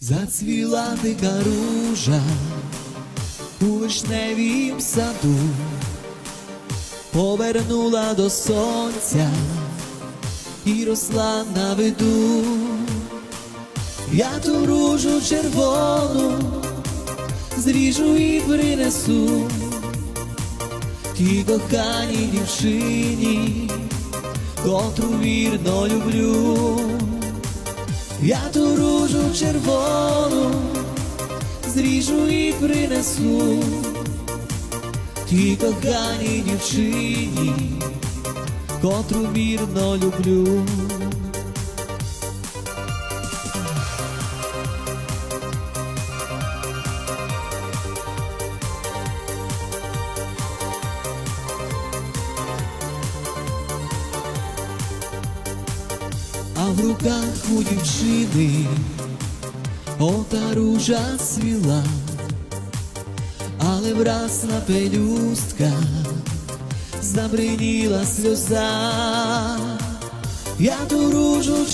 Зацвіла дика ружа у вишневім саду, повернула до сонця і росла на виду. Я ту ружу червону зріжу і принесу тій коханій дівчині, котру вірно люблю. Я ту ружу червону зріжу і принесу тій коханій дівчині, котру вірно люблю. А в руках у дівчини ота ружа свіла, але враз на пелюстках забриніла сльоза. Я ту ружу